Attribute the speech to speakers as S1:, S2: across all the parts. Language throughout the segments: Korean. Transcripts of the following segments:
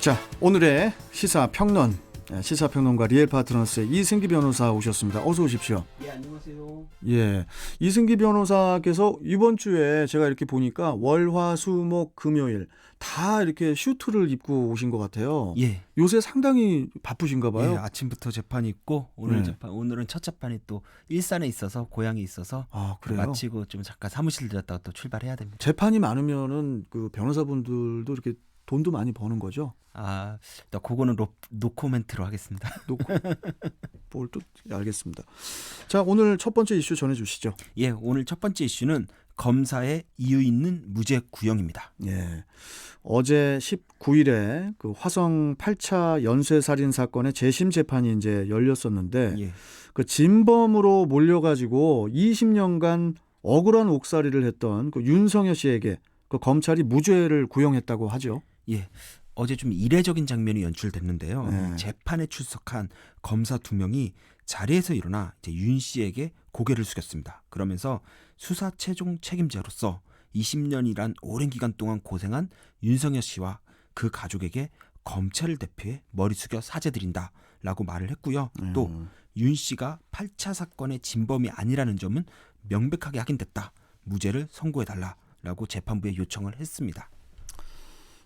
S1: 자, 오늘의 시사 평론 예, 시사 평론가 리엘 파트너스의 이승기 변호사 오셨습니다. 어서 오십시오.
S2: 예 안녕하세요.
S1: 예. 이승기 변호사께서 이번 주에 제가 이렇게 보니까 월, 화, 수, 목, 금요일 다 이렇게 슈트를 입고 오신 것 같아요.
S2: 예.
S1: 요새 상당히 바쁘신가 봐요.
S2: 예, 아침부터 재판이 있고 오늘
S1: 네.
S2: 재판 오늘은 첫 재판이 또 일산에 있어서 고향에 있어서
S1: 아, 그래요?
S2: 마치고 좀 잠깐 사무실 들렸다가 또 출발해야 됩니다.
S1: 재판이 많으면은 그 변호사분들도 이렇게 돈도 많이 버는 거죠.
S2: 아, 나 그거는 로, 노코멘트로 하겠습니다.
S1: 놓고 뭘또 알겠습니다. 자, 오늘 첫 번째 이슈 전해 주시죠.
S2: 예, 오늘 첫 번째 이슈는 검사의 이유 있는 무죄 구형입니다.
S1: 예. 어제 19일에 그 화성 8차 연쇄 살인 사건의 재심 재판이 이제 열렸었는데
S2: 예.
S1: 그 진범으로 몰려 가지고 20년간 억울한 옥살이를 했던 그 윤성여 씨에게 그 검찰이 무죄를 구형했다고 하죠.
S2: 예. 어제 좀 이례적인 장면이 연출됐는데요.
S1: 네.
S2: 이 재판에 출석한 검사 두 명이 자리에서 일어나 이제 윤 씨에게 고개를 숙였습니다. 그러면서 수사 최종 책임자로서 20년이란 오랜 기간 동안 고생한 윤석열 씨와 그 가족에게 검찰을 대표해 머리 숙여 사죄드린다 라고 말을 했고요. 또
S1: 음.
S2: 윤 씨가 8차 사건의 진범이 아니라는 점은 명백하게 확인됐다. 무죄를 선고해달라 라고 재판부에 요청을 했습니다.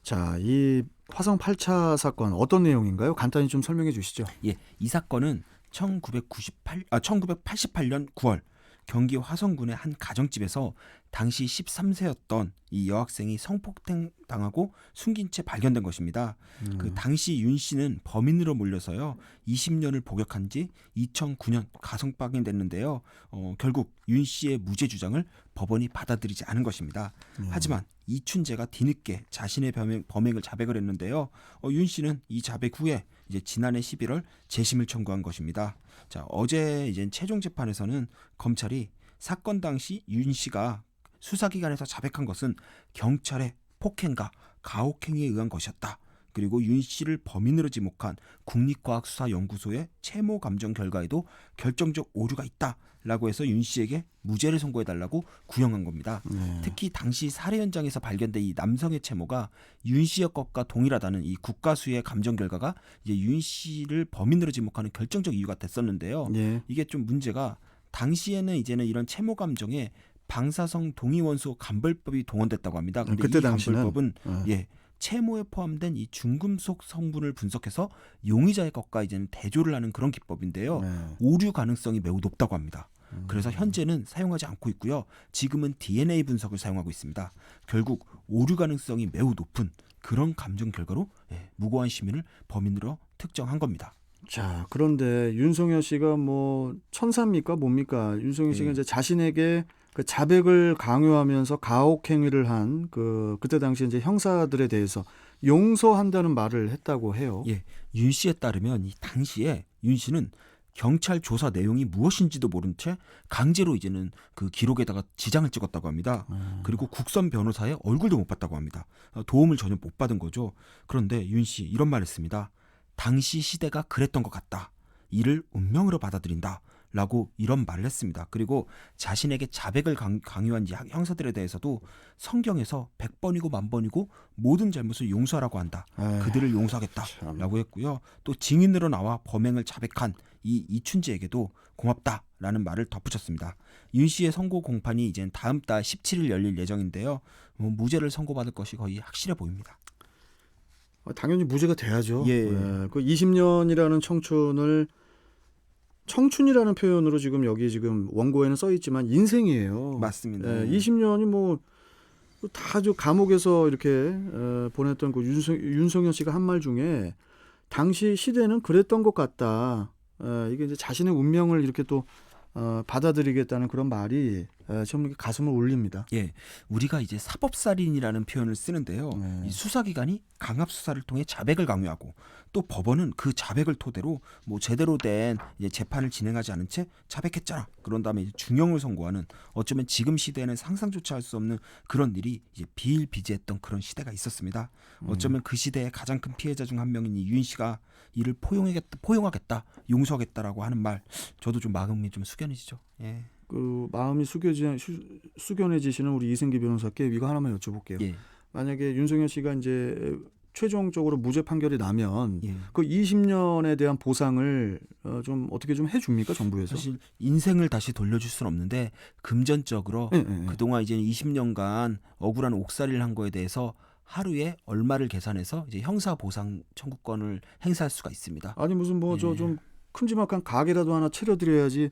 S1: 자, 이 화성 8차 사건 어떤 내용인가요? 간단히 좀 설명해 주시죠.
S2: 예, 이 사건은 1998, 아, 1988년 9월 경기 화성군의 한 가정집에서 당시 13세였던 이 여학생이 성폭행 당하고 숨긴 채 발견된 것입니다.
S1: 음.
S2: 그 당시 윤 씨는 범인으로 몰려서요 20년을 복역한 지 2009년 가성방이 됐는데요. 어, 결국 윤 씨의 무죄 주장을 법원이 받아들이지 않은 것입니다.
S1: 음.
S2: 하지만 이춘재가 뒤늦게 자신의 범행, 범행 을 자백을 했는데요. 어, 윤 씨는 이 자백 후에 이제 지난해 11월 재심을 청구한 것입니다. 자 어제 이제 최종 재판에서는 검찰이 사건 당시 윤 씨가 수사기관에서 자백한 것은 경찰의 폭행과 가혹행위에 의한 것이었다. 그리고 윤 씨를 범인으로 지목한 국립과학수사연구소의 채모 감정 결과에도 결정적 오류가 있다라고 해서 윤 씨에게 무죄를 선고해달라고 구형한 겁니다.
S1: 네.
S2: 특히 당시 살해 현장에서 발견된 이 남성의 채모가 윤 씨의 것과 동일하다는 이 국가수의 감정 결과가 이제 윤 씨를 범인으로 지목하는 결정적 이유가 됐었는데요.
S1: 예.
S2: 이게 좀 문제가 당시에는 이제는 이런 채모 감정에 방사성 동위원소 감별법이 동원됐다고 합니다. 근데
S1: 그때
S2: 이? 감별법은
S1: 어.
S2: 예 채모에 포함된 이 중금속 성분을 분석해서 용의자의 것과 이제는 대조를 하는 그런 기법인데요.
S1: 네.
S2: 오류 가능성이 매우 높다고 합니다.
S1: 음.
S2: 그래서 현재는 사용하지 않고 있고요. 지금은 DNA 분석을 사용하고 있습니다. 결국 오류 가능성이 매우 높은 그런 감정 결과로 예, 무고한 시민을 범인으로 특정한 겁니다.
S1: 자, 그런데 윤석열 씨가 뭐 천사입니까 뭡니까? 윤석열 씨가
S2: 네.
S1: 이제 자신에게 그 자백을 강요하면서 가혹 행위를 한 그 그때 당시 이제 형사들에 대해서 용서한다는 말을 했다고 해요.
S2: 예, 윤 씨에 따르면 이 당시에 윤 씨는 경찰 조사 내용이 무엇인지도 모른 채 강제로 이제는 그 기록에다가 지장을 찍었다고 합니다.
S1: 음.
S2: 그리고 국선 변호사의 얼굴도 못 봤다고 합니다. 어, 도움을 전혀 못 받은 거죠. 그런데 윤 씨 이런 말했습니다. 당시 시대가 그랬던 것 같다. 이를 운명으로 받아들인다. 라고 이런 말을 했습니다. 그리고 자신에게 자백을 강, 강요한 이 형사들에 대해서도 성경에서 100번이고 만번이고 모든 잘못을 용서하라고 한다.
S1: 에이,
S2: 그들을 용서하겠다.
S1: 참.
S2: 라고 했고요. 또 증인으로 나와 범행을 자백한 이 이춘재에게도 고맙다 라는 말을 덧붙였습니다. 윤 씨의 선고 공판이 이제 다음 달 17일 열릴 예정인데요. 뭐 무죄를 선고받을 것이 거의 확실해 보입니다.
S1: 어, 당연히 무죄가 돼야죠.
S2: 예.
S1: 그 20년이라는 청춘을 청춘이라는 표현으로 지금 여기 지금 원고에는 써 있지만 인생이에요.
S2: 맞습니다.
S1: 예, 20년이 뭐 다저 감옥에서 이렇게 어, 보냈던 그 윤석, 윤석열 씨가 한 말 중에 당시 시대는 그랬던 것 같다. 어, 이게 이제 자신의 운명을 이렇게 또 어, 받아들이겠다는 그런 말이 어, 좀 이렇게 가슴을 울립니다.
S2: 예, 우리가 이제 사법살인이라는 표현을 쓰는데요.
S1: 네.
S2: 이 수사기관이 강압 수사를 통해 자백을 강요하고 또 법원은 그 자백을 토대로 뭐 제대로 된 재판을 진행하지 않은 채 자백했잖아. 그런 다음에 중형을 선고하는 어쩌면 지금 시대에는 상상조차 할 수 없는 그런 일이 이제 비일비재했던 그런 시대가 있었습니다. 어쩌면 그 시대의 가장 큰 피해자 중 한 명인 이 유인 씨가 이를 포용하겠다, 포용하겠다, 용서하겠다라고 하는 말, 저도 좀 마음이 좀 숙연해지죠. 예,
S1: 그 마음이 숙여지, 수, 숙연해지시는 우리 이승기 변호사께 이거 하나만 여쭤볼게요.
S2: 예,
S1: 만약에 윤석열 씨가 이제 최종적으로 무죄 판결이 나면
S2: 예.
S1: 그 20년에 대한 보상을 어, 좀 어떻게 좀 해줍니까 정부에서?
S2: 사실 인생을 다시 돌려줄 수는 없는데 금전적으로
S1: 예, 예, 예.
S2: 그동안 이제 20년간 억울한 옥살이를 한 거에 대해서 하루에 얼마를 계산해서 이제 형사 보상 청구권을 행사할 수가 있습니다.
S1: 아니 무슨 뭐저
S2: 예.
S1: 좀 큼지막한 가게라도 하나 차려드려야지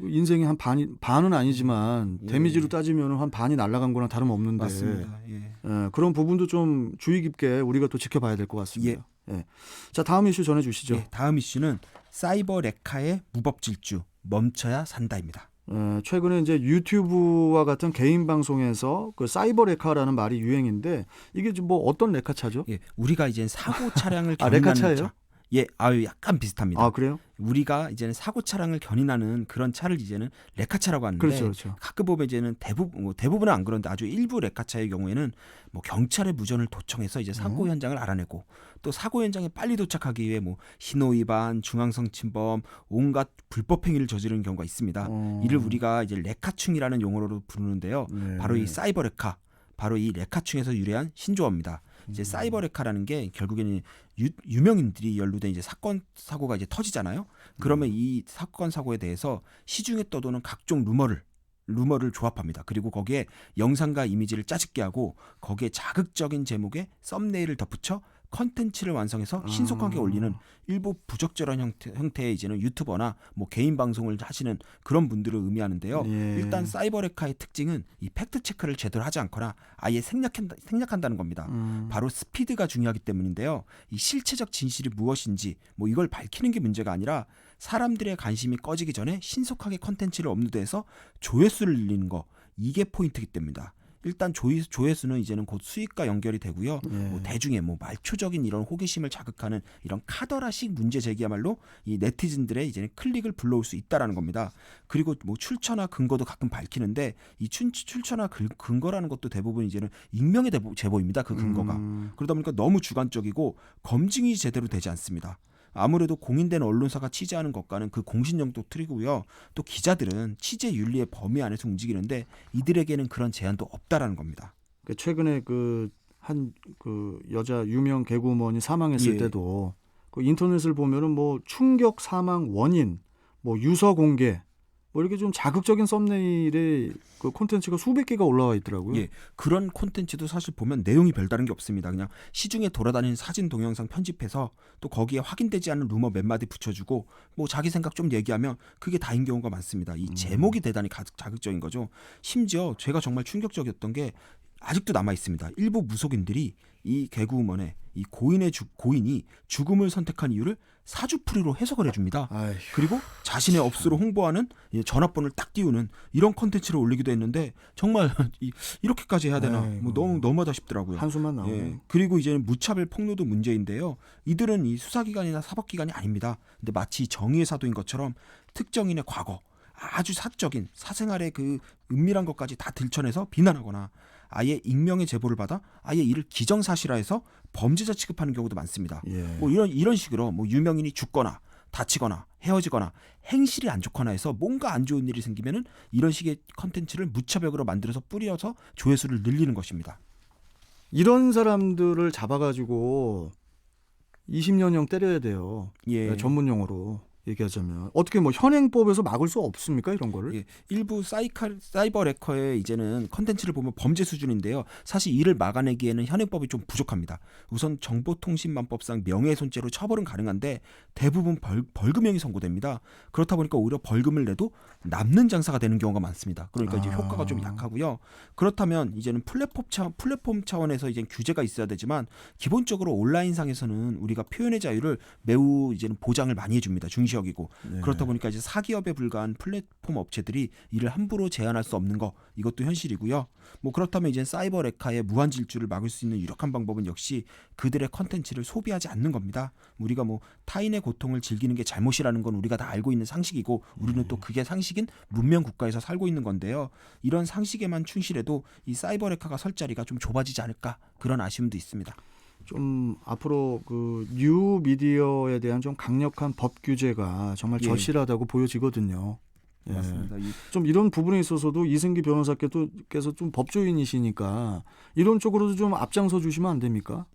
S1: 인생이 한 반이 반은 아니지만
S2: 예.
S1: 데미지로 따지면 한 반이 날아간 거랑 다름없는데
S2: 맞습니다. 예.
S1: 예, 그런 부분도 좀 주의 깊게 우리가 또 지켜봐야 될 것 같습니다. 예. 자 다음 이슈 전해주시죠.
S2: 예, 다음 이슈는 사이버 레카의 무법 질주 멈춰야 산다입니다.
S1: 어, 최근에 이제 유튜브와 같은 개인 방송에서 그 사이버 레카라는 말이 유행인데 이게 좀뭐 어떤 레카차죠?
S2: 예, 우리가 이제 사고 차량을
S1: 아, 레카차예요?
S2: 차. 예, 아유 약간 비슷합니다.
S1: 아 그래요?
S2: 우리가 이제는 사고 차량을 견인하는 그런 차를 이제는 레카차라고 하는데
S1: 그렇죠, 그렇죠.
S2: 가끔 보면 이제는 대부분 뭐 대부분은 안 그런데 아주 일부 레카차의 경우에는 뭐 경찰의 무전을 도청해서 이제 사고
S1: 음.
S2: 현장을 알아내고 또 사고 현장에 빨리 도착하기 위해 뭐 신호 위반, 중앙성 침범, 온갖 불법 행위를 저지르는 경우가 있습니다.
S1: 어,
S2: 이를 우리가 이제 레카충이라는 용어로 부르는데요.
S1: 네.
S2: 바로 이 사이버 레카, 바로 이 레카충에서 유래한 신조어입니다.
S1: 음.
S2: 이제 사이버 레카라는 게 결국에는 유, 유명인들이 연루된 이제 사건 사고가 이제 터지잖아요. 그러면
S1: 음.
S2: 이 사건 사고에 대해서 시중에 떠도는 각종 루머를 루머를 조합합니다. 그리고 거기에 영상과 이미지를 짜집게 하고 거기에 자극적인 제목에 썸네일을 덧붙여 컨텐츠를 완성해서 신속하게
S1: 아.
S2: 올리는 일부 부적절한 형태, 형태의 이제는 유튜버나 뭐 개인 방송을 하시는 그런 분들을 의미하는데요.
S1: 예.
S2: 일단 사이버 레카의 특징은 이 팩트 체크를 제대로 하지 않거나 아예 생략한다, 생략한다는 겁니다.
S1: 음.
S2: 바로 스피드가 중요하기 때문인데요. 이 실체적 진실이 무엇인지 뭐 이걸 밝히는 게 문제가 아니라 사람들의 관심이 꺼지기 전에 신속하게 컨텐츠를 업로드해서 조회수를 늘리는 거 이게 포인트이기 때문이다. 일단 조회, 조회수는 이제는 곧 수익과 연결이 되고요.
S1: 예.
S2: 뭐 대중의 뭐 말초적인 이런 호기심을 자극하는 이런 카더라식 문제 제기야말로 이 네티즌들의 이제는 클릭을 불러올 수 있다라는 겁니다. 그리고 뭐 출처나 근거도 가끔 밝히는데 이 출, 출처나 근- 근거라는 것도 대부분 이제는 익명의 제보입니다. 그 근거가.
S1: 음.
S2: 그러다 보니까 너무 주관적이고 검증이 제대로 되지 않습니다. 아무래도 공인된 언론사가 취재하는 것과는 그 공신력도 틀리고요. 또 기자들은 취재 윤리의 범위 안에서 움직이는데 이들에게는 그런 제한도 없다라는 겁니다.
S1: 그 최근에 그한그 여자 유명 개그우먼이 사망했을
S2: 예.
S1: 때도 그 인터넷을 보면은 뭐 충격 사망 원인, 뭐 유서 공개, 뭐 이렇게 좀 자극적인 썸네일에 그 콘텐츠가 수백 개가 올라와 있더라고요.
S2: 예, 그런 콘텐츠도 사실 보면 내용이 별다른 게 없습니다. 그냥 시중에 돌아다니는 사진 동영상 편집해서 또 거기에 확인되지 않은 루머 몇 마디 붙여주고 뭐 자기 생각 좀 얘기하면 그게 다인 경우가 많습니다. 이 제목이 대단히 가득 자극적인 거죠. 심지어 제가 정말 충격적이었던 게 아직도 남아 있습니다. 일부 무속인들이 이 개그우먼의 이 고인의 주, 고인이 죽음을 선택한 이유를 사주풀이로 해석을 해줍니다.
S1: 아이,
S2: 그리고 자신의 업소로 홍보하는 이 전화번호를 딱 띄우는 이런 컨텐츠를 올리기도 했는데 정말 이, 이렇게까지 해야 되나
S1: 아이고.
S2: 뭐 너무 너무하다 싶더라고요.
S1: 한숨만 나오네.
S2: 예. 그리고 이제 무차별 폭로도 문제인데요. 이들은 이 수사기관이나 사법기관이 아닙니다. 근데 마치 정의의 사도인 것처럼 특정인의 과거, 아주 사적인 사생활의 그 은밀한 것까지 다 들춰내서 비난하거나 아예 익명의 제보를 받아 아예 이를 기정사실화해서 범죄자 취급하는 경우도 많습니다.
S1: 예.
S2: 뭐 이런 이런 식으로 뭐 유명인이 죽거나 다치거나 헤어지거나 행실이 안 좋거나 해서 뭔가 안 좋은 일이 생기면은 이런 식의 컨텐츠를 무차별으로 만들어서 뿌려서 조회수를 늘리는 것입니다.
S1: 이런 사람들을 잡아가지고 20년형 때려야 돼요.
S2: 예.
S1: 네, 전문 용어로 얘기하자면 어떻게 뭐 현행법에서 막을 수 없습니까 이런 거를?
S2: 예, 일부 사이카, 사이버 레커의 이제는 컨텐츠를 보면 범죄 수준인데요. 사실 이를 막아내기에는 현행법이 좀 부족합니다. 우선 정보통신망법상 명예훼손죄로 처벌은 가능한데 대부분 벌, 벌금형이 선고됩니다. 그렇다 보니까 오히려 벌금을 내도 남는 장사가 되는 경우가 많습니다. 그러니까 이제
S1: 아.
S2: 효과가 좀 약하고요. 그렇다면 이제는 플랫폼 차 플랫폼 차원에서 이제 규제가 있어야 되지만 기본적으로 온라인 상에서는 우리가 표현의 자유를 매우 이제는 보장을 많이 해줍니다. 중시 적이고
S1: 네.
S2: 그렇다 보니까 이제 사기업에 불과한 플랫폼 업체들이 이를 함부로 제한할 수 없는 거 이것도 현실이고요. 뭐 그렇다면 이제 사이버 레카의 무한 질주를 막을 수 있는 유력한 방법은 역시 그들의 컨텐츠를 소비하지 않는 겁니다. 우리가 뭐 타인의 고통을 즐기는 게 잘못이라는 건 우리가 다 알고 있는 상식이고 우리는 또 그게 상식인 문명 국가에서 살고 있는 건데요. 이런 상식에만 충실해도 이 사이버 레카가 설 자리가 좀 좁아지지 않을까 그런 아쉬움도 있습니다.
S1: 좀 앞으로 그 뉴 미디어에 대한 좀 강력한 법 규제가 정말
S2: 예.
S1: 절실하다고 보여지거든요. 예.
S2: 맞습니다.
S1: 이좀 이런 부분에 있어서도 이승기 변호사께서 좀 법조인이시니까 이런 쪽으로도 좀 앞장서 주시면 안 됩니까?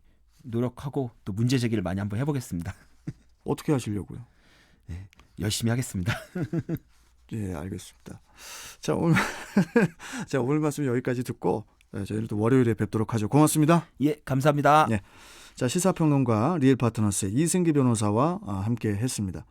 S2: 노력하고 또 문제 제기를 많이 한번 해보겠습니다.
S1: 어떻게 하시려고요?
S2: 열심히 하겠습니다.
S1: 예, 알겠습니다. 자, 오늘 자, 오늘 말씀 여기까지 듣고 예, 저희는 또 월요일에 뵙도록 하죠. 고맙습니다.
S2: 예, 감사합니다.
S1: 네. 자, 시사평론가 리엘 파트너스의 이승기 변호사와 아, 함께 했습니다.